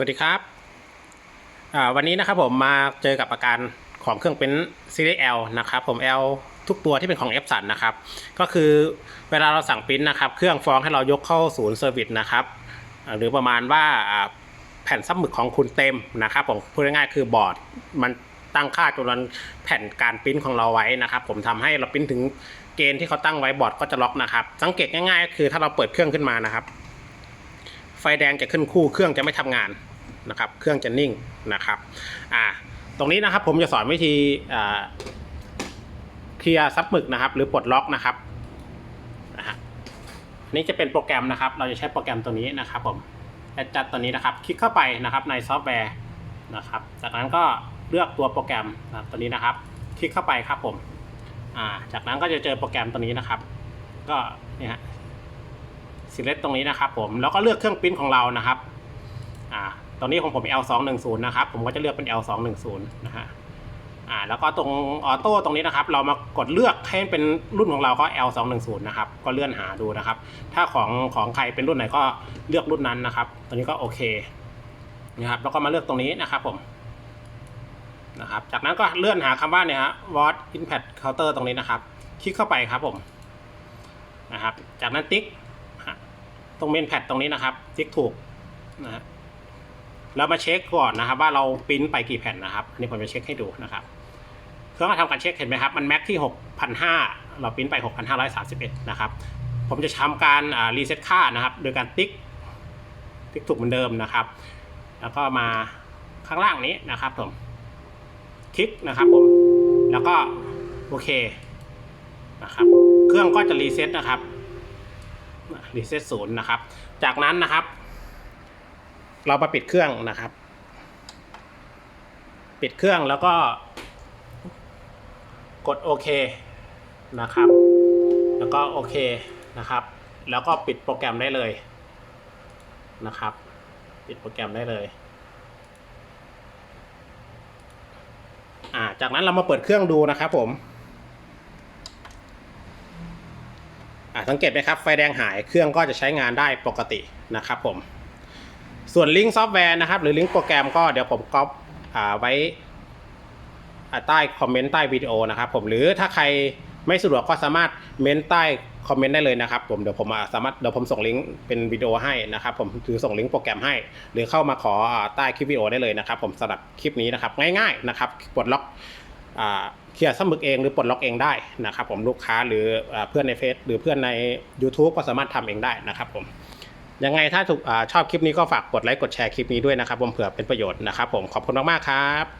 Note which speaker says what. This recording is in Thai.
Speaker 1: วัสดีครับ วันนี้นะครับผมมาเจอกับอาการของเครื่องเป็นซีรีส์ L นะครับผม L ทุกตัวที่เป็นของ f สันนะครับ ก็คือเวลาเราสั่งปริ้นนะครับ เครื่องฟ้องให้เรายกเข้าศูนย์เซอร์วิสนะครับ หรือประมาณว่าแผ่นซับหมึกของคุณเต็มนะครับผมพูดง่ายๆคือบอร์ดมันตั้งค่าจำนวนแผ่นการปริ้นของเราไว้นะครับ ผมทำให้เราปริ้นถึงเกณฑ์ที่เขาตั้งไว้บอร์ดก็จะล็อกนะครับ สังเกตง่ายๆก็คือถ้าเราเปิดเครื่องขึ้นมานะครับ ไฟแดงจะขึ้นคู่เครื่องจะไม่ทำงาน นะครับ เครื่องจะนิ่งนะครับอ่าตรงนี้นะครับผมจะสอนวิธีเคลียร์ซับหมึกนะครับ หรือปลดล็อกนะครับนะฮะนี่จะเป็นโปรแกรมนะครับ เราจะใช้โปรแกรมตัวนี้นะครับผมแอดจัดตัวนี้นะครับ คลิกเข้าไปนะครับในซอฟต์แวร์นะครับ จากนั้นก็เลือกตัวโปรแกรมนะครับตัวนี้นะครับ คลิกเข้าไปครับผมอ่าจากนั้นก็จะเจอโปรแกรมตัวนี้นะครับ ก็เนี่ยฮะ select ตรงนี้นะครับผมแล้วก็เลือกเครื่องปริ้นของเรานะครับ ตรงนี้ของผม L210 นะครับ ผมก็จะเลือกเป็น L210 นะฮะอ่าแล้วก็ตรงออโต้ตรงนี้นะครับ เรามากดเลือกให้เป็นรุ่นของเราก็ L210 นะครับ ก็เลื่อนหาดูนะครับ ถ้าของของใครเป็นรุ่นไหนก็เลือกรุ่นนั้นนะครับ ตัวนี้ก็โอเคนะครับ แล้วก็มาเลือกตรงนี้นะครับผมนะครับ จากนั้นก็เลื่อนหาคำว่าเนี่ยฮะ What Impact Counter ตรงนี้นะครับ คลิกเข้าไปครับผมนะครับ จากนั้นติ๊กตรงเมนแพดตรงนี้นะครับ ติ๊กถูกนะฮะ แล้วมาเช็คก่อนนะครับ ว่าเราปริ้นไปกี่แผ่นนะครับอันนี้ผมจะเช็คให้ดูนะครับเครื่องมาทำการเช็คเห็นไหมครับ มันแม็กที่ 6,500 เราปริ้นไป 6,531 นะครับ ผมจะทำการรีเซ็ตค่านะครับ โดยการติ๊ก ติ๊กถูกเหมือนเดิมนะครับ แล้วก็มาข้างล่างนี้นะครับผม คลิกนะครับผม แล้วก็โอเคนะครับ เครื่องก็จะรีเซ็ตนะครับ รีเซ็ตศูนย์นะครับ จากนั้นนะครับ เรามาปิดเครื่องนะครับ ปิดเครื่องแล้วก็ กดโอเคนะครับ แล้วก็โอเคนะครับ แล้วก็ปิดโปรแกรมได้เลยนะครับ ปิดโปรแกรมได้เลยอ่าจากนั้นเรามาเปิดเครื่องดูนะครับผมอ่าสังเกตไหมครับไฟแดงหายเครื่องก็จะใช้งานได้ปกตินะครับผม ส่วนลิงก์ซอฟต์แวร์นะครับ หรือลิงก์โปรแกรมก็เดี๋ยวผมก๊อปไว้ใต้คอมเมนต์ใต้วิดีโอนะครับผมหรือถ้าใครไม่สะดวกก็สามารถเมนต์ใต้คอมเมนต์ได้เลยนะครับผมเดี๋ยวผมสามารถเดี๋ยวผมส่งลิงก์เป็นวิดีโอให้นะครับผมหรือส่งลิงก์โปรแกรมให้ หรือเข้ามาขอใต้คลิปวิดีโอได้เลยนะครับ ผมสำหรับคลิปนี้นะครับง่ายๆนะครับปลดล็อกเคลียร์สมึกเองหรือปลดล็อกเองได้นะครับผมลูกค้าหรือเพื่อนในเฟซหรือเพื่อนใน YouTube ก็สามารถทำเองได้นะครับผม ยังไงถ้าถูกอชอบคลิปนี้ก็ฝากกดไลค์กดแชร์คลิปนี้ด้วยนะครับผมเผื่อเป็นประโยชน์นะครับผมขอบคุณมากๆครับ